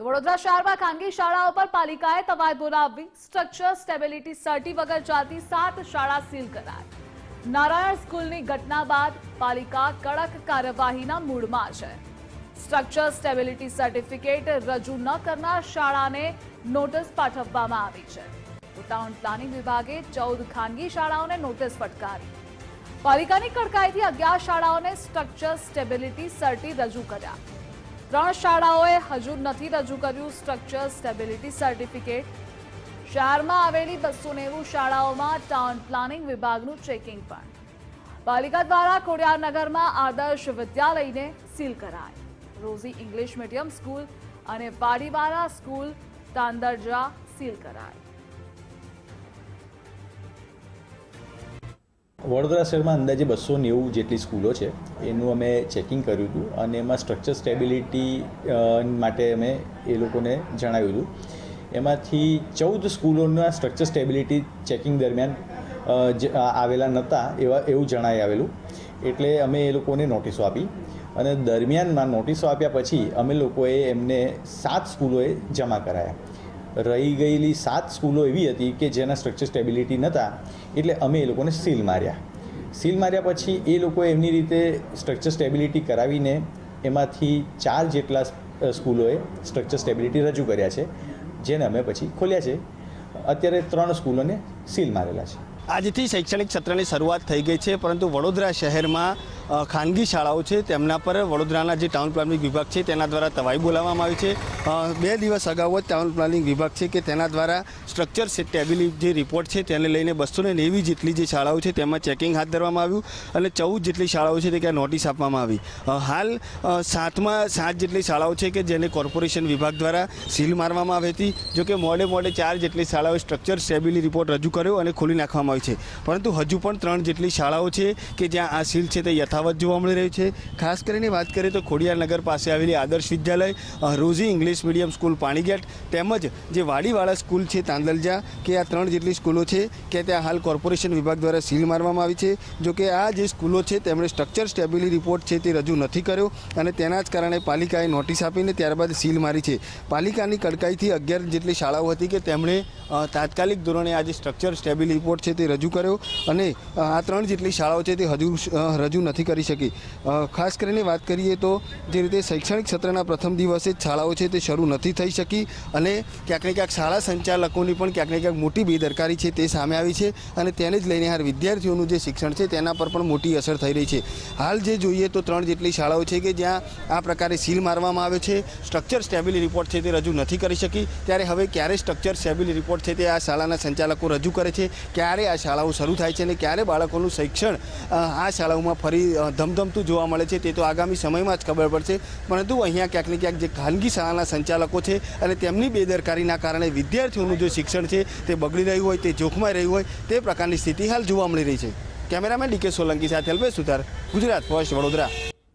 તો વડોદરા શહેરમાં ખાનગી શાળાઓ પર પાલિકાએ તવાયત બોલાવી સ્ટ્રક્ચર સ્ટેબિલિટી સર્ટી વગર ચાલતી સાત શાળા સીલ કરાઈ. નારાયણ સ્કૂલની ઘટના બાદ પાલિકા કડક કાર્યવાહીના મૂડમાં છે. સ્ટ્રક્ચર સ્ટેબિલિટી સર્ટિફિકેટ રજૂ ન કરનાર શાળાને નોટિસ પાઠવવામાં આવી છે. ટાઉન પ્લાનિંગ વિભાગે ચૌદ ખાનગી શાળાઓને નોટિસ ફટકારી. પાલિકાની કડકાઈથી અગિયાર શાળાઓને સ્ટ્રક્ચર સ્ટેબિલિટી સર્ટી રજૂ કર્યા. ત્રણ શાળાઓએ હજુ નથી રજૂ કર્યું સ્ટ્રક્ચર સ્ટેબિલિટી સર્ટિફિકેટ શહેરમાં આવેલી બસો નેવું શાળાઓમાં ટાઉન પ્લાનિંગ વિભાગનું ચેકિંગ પણ. પાલિકા દ્વારા ખોડિયારનગરમાં આદર્શ વિદ્યાલયને સીલ કરાય. રોઝી ઇંગ્લિશ મીડિયમ સ્કૂલ અને પાડીવાળા સ્કૂલ, તાંદરજા સીલ કરાય. વડોદરા શહેરમાં અંદાજે બસો નેવું જેટલી સ્કૂલો છે. એનું અમે ચેકિંગ કર્યું હતું અને એમાં સ્ટ્રક્ચર સ્ટેબિલિટી માટે અમે એ લોકોને જણાવ્યું હતું. એમાંથી ચૌદ સ્કૂલોના સ્ટ્રક્ચર સ્ટેબિલિટી ચેકિંગ દરમિયાન આવેલા નહોતા એવા, એવું જણાઈ આવેલું. એટલે અમે એ લોકોને નોટિસો આપી અને દરમિયાનમાં નોટિસો આપ્યા પછી અમે લોકોએ એમને સાત સ્કૂલોએ જમા કરાયા. રહી ગયેલી સાત સ્કૂલો એવી હતી કે જેના સ્ટ્રક્ચર સ્ટેબિલિટી નહોતા એટલે અમે એ લોકોને સીલ માર્યા. સીલ માર્યા પછી એ લોકોએ એમની રીતે સ્ટ્રક્ચર સ્ટેબિલિટી કરાવીને એમાંથી ચાર જેટલા સ્કૂલોએ સ્ટ્રક્ચર સ્ટેબિલિટી રજૂ કર્યા છે, જેને અમે પછી ખોલ્યા છે. અત્યારે ત્રણ સ્કૂલોને સીલ મારેલા છે. આજથી શૈક્ષણિક સત્રની શરૂઆત થઈ ગઈ છે, પરંતુ વડોદરા શહેરમાં ખાનગી શાળાઓ છે, તેમના પર વડોદરાના જે ટાઉન પ્લાનિંગ વિભાગ છે, તેના દ્વારા તવાઈ બોલાવવામાં આવી છે. બે દિવસ અગાઉ ટાઉન પ્લાનિંગ વિભાગ છે કે તેના દ્વારા સ્ટ્રક્ચર સ્ટેબિલિટી જે રિપોર્ટ છે, તેને લઈને બસો ને નેવી જેટલી જે શાળાઓ છે, તેમાં ચેકિંગ હાથ ધરવામાં આવ્યું અને ચૌદ જેટલી શાળાઓ છે, તે ક્યાં નોટિસ આપવામાં આવી. હાલ સાતમાં સાત જેટલી શાળાઓ છે કે જેને કોર્પોરેશન વિભાગ દ્વારા સીલ મારવામાં આવી હતી, જોકે મોડે મોડે ચાર જેટલી શાળાઓએ સ્ટ્રક્ચર સ્ટેબિલિટી રિપોર્ટ રજૂ કર્યો અને ખોલી નાખવામાં આવી છે. પરંતુ હજુ પણ ત્રણ જેટલી શાળાઓ છે કે જ્યાં આ સીલ છે તે યથાવત જોવા મળી રહ્યું છે. ખાસ કરીને વાત કરીએ તો ખોડિયારનગર પાસે આવેલી Adarsh Vidyalaya Rosy English medium school Panigate તેમજ જે વાડીવાળા સ્કૂલ છે તાંદલજા, કે આ ત્રણ જેટલી સ્કૂલો છે કે ત્યાં હાલ કોર્પોરેશન વિભાગ દ્વારા સીલ મારવામાં આવી છે. જોકે આ જે સ્કૂલો છે તેમણે સ્ટ્રક્ચર સ્ટેબિલિટી રિપોર્ટ છે તે રજૂ નથી કર્યો અને તેના જ કારણે પાલિકાએ નોટિસ આપીને ત્યારબાદ સીલ મારી છે. પાલિકાની કડકાઈથી અગિયાર જેટલી શાળાઓ હતી કે તેમણે તાત્કાલિક ધોરણે આ જે સ્ટ્રક્ચર સ્ટેબિલિટી રિપોર્ટ છે તે રજૂ કર્યો અને આ ત્રણ જેટલી શાળાઓ છે તે હજુ રજૂ નથી કરી શકી. ખાસ કરીને વાત કરીએ તો જે રીતે શૈક્ષણિક સત્રના પ્રથમ દિવસે શાળાઓ છે તે શરૂ નથી થઈ શકી અને ક્યાંક ને ક્યાંક શાળા સંચાલકોની પણ ક્યાંક ને ક્યાંક મોટી બેદરકારી છે તે સામે આવી છે અને તેને જ લઈને હાલ વિદ્યાર્થીઓનું જે શિક્ષણ છે તેના પર પણ મોટી અસર થઈ રહી છે. હાલ જે જોઈએ તો ત્રણ જેટલી શાળાઓ છે કે જ્યાં આ પ્રકારે સીલ મારવામાં આવે છે, સ્ટ્રક્ચર સ્ટેબિલિટી રિપોર્ટ છે તે રજૂ નથી કરી શકી. ત્યારે હવે ક્યારે સ્ટ્રક્ચર સ્ટેબિલિટી રિપોર્ટ છે તે આ શાળાના સંચાલકો રજૂ કરે છે? ક્યારે આ શાળાઓ શરૂ થાય છે અને ક્યારે બાળકોનું શિક્ષણ આ શાળાઓમાં ફરી ધમધમતું જોવા મળે છે તે તો આગામી સમયમાં જ ખબર પડશે. પરંતુ અહીંયા ક્યાંક ને ક્યાંક જે ખાનગી શાળાના સંચાલકો છે અને તેમની બેદરકારીના કારણે વિદ્યાર્થીઓનું જે શિક્ષણ છે તે બગડી રહ્યું હોય, તે જોખમાઈ રહ્યું હોય, તે પ્રકારની સ્થિતિ હાલ જોવા મળી રહી છે. કેમેરામેન ડીકે સોલંકી સાથે અલ્પેશ સુથાર, ગુજરાત ફર્સ્ટ વડોદરા.